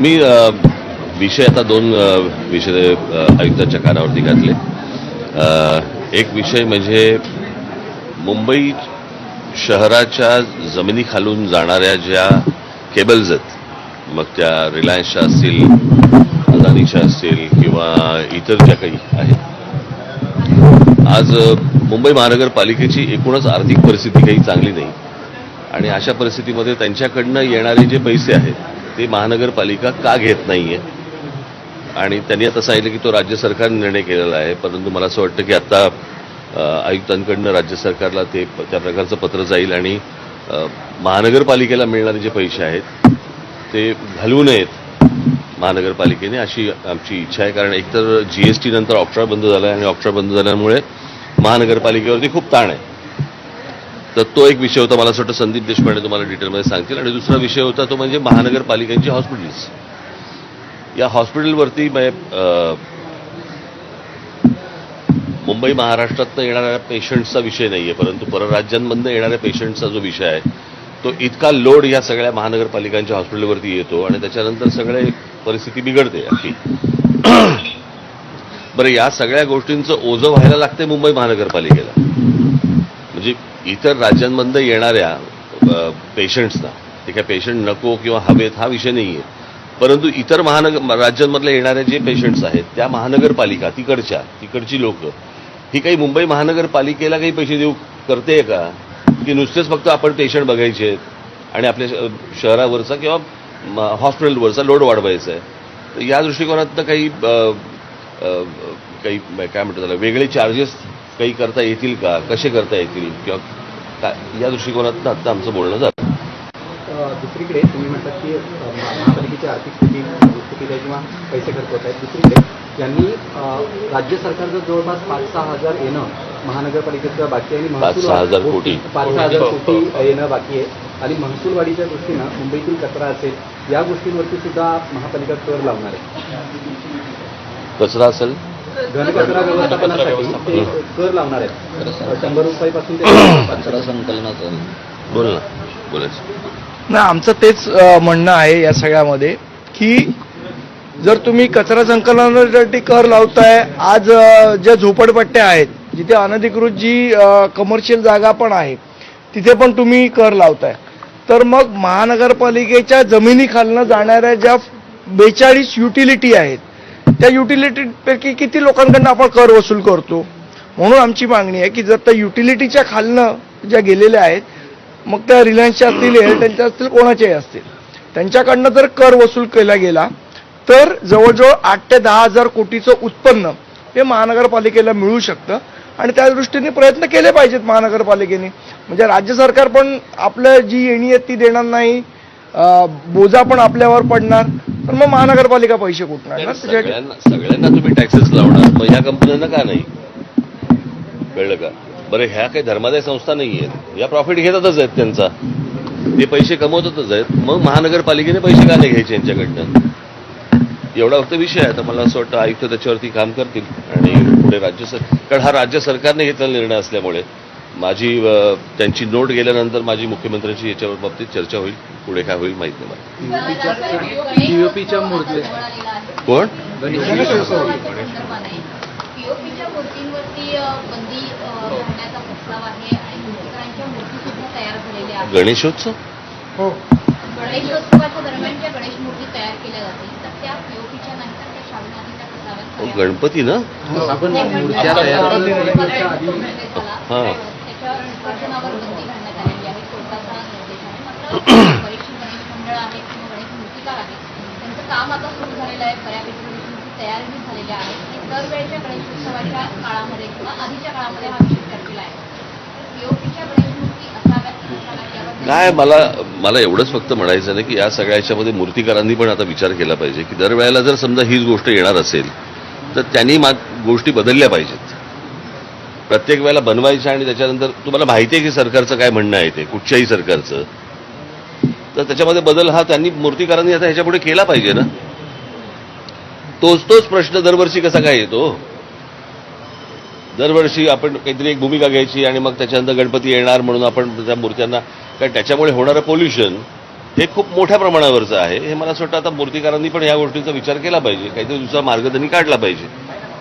मी विषय आता दोन विषय आयुक्ताच्या कानावरती घातले. एक विषय म्हणजे मुंबई शहराच्या जमिनीखालून जाणाऱ्या ज्या केबल्स आहेत मग त्या रिलायन्सच्या असतील अदानीच्या असतील किंवा इतर ज्या काही आहेत. आज मुंबई महानगरपालिकेची एकूणच आर्थिक परिस्थिती काही चांगली नाही. आणि अशा परिस्थितीमध्ये त्यांच्याकडनं येणारे जे पैसे आहेत ते महानगरपालिका का घेत नाही आहे आणि त्यांनी आता सांगितलं की तो राज्य सरकारने निर्णय केलेला आहे. परंतु मला असं वाटतं की आता आयुक्तांकडनं राज्य सरकारला ते त्या प्रकारचं पत्र जाईल आणि महानगरपालिकेला मिळणारे जे पैसे आहेत ते घालवू नयेत महानगरपालिकेने अशी आमची इच्छा आहे. कारण एकतर जी एस टी नंतर ऑक्ट्रा बंद झाला आहे आणि ऑक्ट्रा बंद झाल्यामुळे महानगरपालिकेवरती खूप ताण आहे. तर तो एक विषय होता मला असं वाटतं संदीप देशपांडे तुम्हाला डिटेलमध्ये सांगतील. आणि दुसरा विषय होता तो म्हणजे महानगरपालिकांची हॉस्पिटल्स. या हॉस्पिटलवरती म्हणजे, मुंबई महाराष्ट्रातनं येणाऱ्या पेशंट्सचा विषय नाही आहे परंतु परराज्यांमधनं येणाऱ्या पेशंटचा जो विषय आहे तो इतका लोड या सगळ्या महानगरपालिकांच्या हॉस्पिटलवरती येतो आणि त्याच्यानंतर सगळे परिस्थिती बिघडते अशी बरं या सगळ्या गोष्टींचं ओझं व्हायला लागते मुंबई महानगरपालिकेला. इतर राज्यांमधनं येणाऱ्या पेशंट्सना ते काय पेशंट नको किंवा हवेत हा विषय नाही आहे परंतु इतर महानगर राज्यांमधले येणाऱ्या जे पेशंट्स आहेत त्या महानगरपालिका तिकडच्या तिकडची लोक ही काही मुंबई महानगरपालिकेला काही पैसे देऊ करते का? की नुसतेच फक्त आपण पेशंट बघायचे आहेत आणि आपल्या श- शहरावरचा किंवा म- हॉस्पिटलवरचा लोड वाढवायचा आहे. तर या दृष्टिकोनातनं काही काही काय म्हणतात त्याला वेगळे चार्जेस काही करता येतील का? कसे करता येतील? किंवा काय या दृष्टिकोनातनं आता आमचं बोलणं झालं. दुसरीकडे तुम्ही म्हणतात की महापालिकेची आर्थिक स्थिती स्थिती आहे किंवा पैसे खर्च होत आहेत. दुसरीकडे यांनी राज्य सरकारचं जवळपास पाच सहा हजार येणं महानगरपालिकेचं बाकी आहे आणि पाच सहा हजार कोटी. पाच सहा हजार कोटी येणं बाकी आहे. आणि महसूलवाढीच्या दृष्टीनं मुंबईतील कचरा असेल या गोष्टींवरती सुद्धा महापालिका कर लावणार आहे. कचरा असेल? घनकचरा व्यवस्थापनासाठी ते कर लावणार आहेत. शंभर रुपयापासून ते कचरा संकलनाचं बोल ना. बोलायचं. नाही आमचं तेच म्हणणं आहे या सगळ्यामध्ये की जर तुम्ही कचरा संकलनासाठी कर लावताय आज ज्या झोपडपट्ट्या आहेत जिथे अनधिकृत जी कमर्शियल जागा पण आहे तिथे पण तुम्ही कर लावताय. तर मग महानगरपालिकेच्या जमिनीखालनं जाणाऱ्या ज्या बेचाळीस युटिलिटी आहेत त्या युटिलिटीपैकी किती लोकांकडनं आपण कर वसूल करतो? म्हणून आमची मागणी आहे की जर त्या युटिलिटीच्या खालनं ज्या गेलेल्या आहेत मग त्या रिलायन्सच्या असतील एअरटेलच्या असतील कोणाच्याही असतील. त्यांच्याकडनं जर कर वसूल केला गेला तर जवळजवळ आठ ते दहा हजार कोटीचं उत्पन्न हे महानगरपालिकेला मिळू शकतं. आणि त्या दृष्टीने प्रयत्न केले पाहिजेत महानगरपालिकेने. म्हणजे राज्य सरकार पण आपलं जी येणी आहे ती देणार नाही बोजा पण आपल्यावर पडणार. तर मग महानगरपालिका पैसे कुठणार सगळ्यांना सगळ्यांना तुम्ही टॅक्सेस लावणार. मग ह्या कंपन्यांना का नाही? कळलं का? बरं ह्या काही धर्मादाय संस्था नाही आहेत या प्रॉफिट घेतातच आहेत त्यांचा. ते पैसे कमवतातच आहेत. मग महानगरपालिकेने पैसे का नाही घ्यायचे यांच्याकडनं? एवढा फक्त विषय आहे. तर मला असं वाटतं आयुक्त त्याच्यावरती काम करतील आणि पुढे राज्य सर कारण हा राज्य सरकारने घेतलेला निर्णय असल्यामुळे. माझी त्यांची नोट गेल्यानंतर माझी मुख्यमंत्र्यांची याच्यावर बाबतीत चर्चा होईल पुढे काय होईल माहीत नाही मला. कोण? पीओपीच्या मूर्तींवरती अ, बंदी अ, घालण्याचा प्रस्ताव आहे आणि मूर्तिकारांच्या मूर्ती सुद्धा तयार झालेल्या आहेत. गणेशोत्सव? गणेशोत्सवाच्या दरम्यान ज्या गणेश मूर्ती तयार केल्या जातील. तर त्या पीओपीच्या नाही तर त्या शाडू मातीच्या अहो, कसाव्यात गणपती ना? आपण ते मूर्त्या तयार गणपती आधी हां. त्याच्यावर विसर्जनावर बंदी घालण्यात आलेली आहे. कोर्टाचा निर्देश आहे. मात्र बरीचशी गणेश मंडळ आहेत किंवा गणेश मूर्तिकार आहेत त्यांचं काम आता सुरू झालेलं आहे. बऱ्यापैकी गणेश मूर्ती तयारही झालेल्या आहेत आणि दरवेळच्या गणेशोत्सवाच्या काळामध्ये किंवा आधीच्या काळामध्ये हा विषय चर्चेला आहे. पीओपीच्या गणेश मूर्ती असाव्यात नसाव्यात यावर काय मला मला एवढंच फक्त म्हणायचं नाही की या सगळ्या याच्यामध्ये मूर्तिकारांनी पण आता विचार केला पाहिजे की दरवेळेला जर समजा हीच गोष्ट येणार असेल तर त्यांनी मा गोष्टी बदलल्या पाहिजेत. प्रत्येक वेळेला बनवायचं आणि त्याच्यानंतर तुम्हाला माहिती आहे की सरकारचं काय म्हणणं आहे ते कुठच्याही सरकारचं. तर त्याच्यामध्ये बदल हा त्यांनी मूर्तिकारांनी आता ह्याच्यापुढे केला पाहिजे ना? तोच तोच प्रश्न दरवर्षी कसा काय येतो? दरवर्षी आपण काहीतरी एक भूमिका घ्यायची आणि मग त्याच्यानंतर गणपती येणार म्हणून आपण त्या मूर्त्यांना कारण त्याच्यामुळे होणारं पोल्युशन हे खूप मोठ्या प्रमाणावरचं आहे. हे मला असं वाटतं आता मूर्तीकारांनी पण या गोष्टीचा विचार केला पाहिजे. काहीतरी दुसरा मार्ग त्यांनी काढला पाहिजे.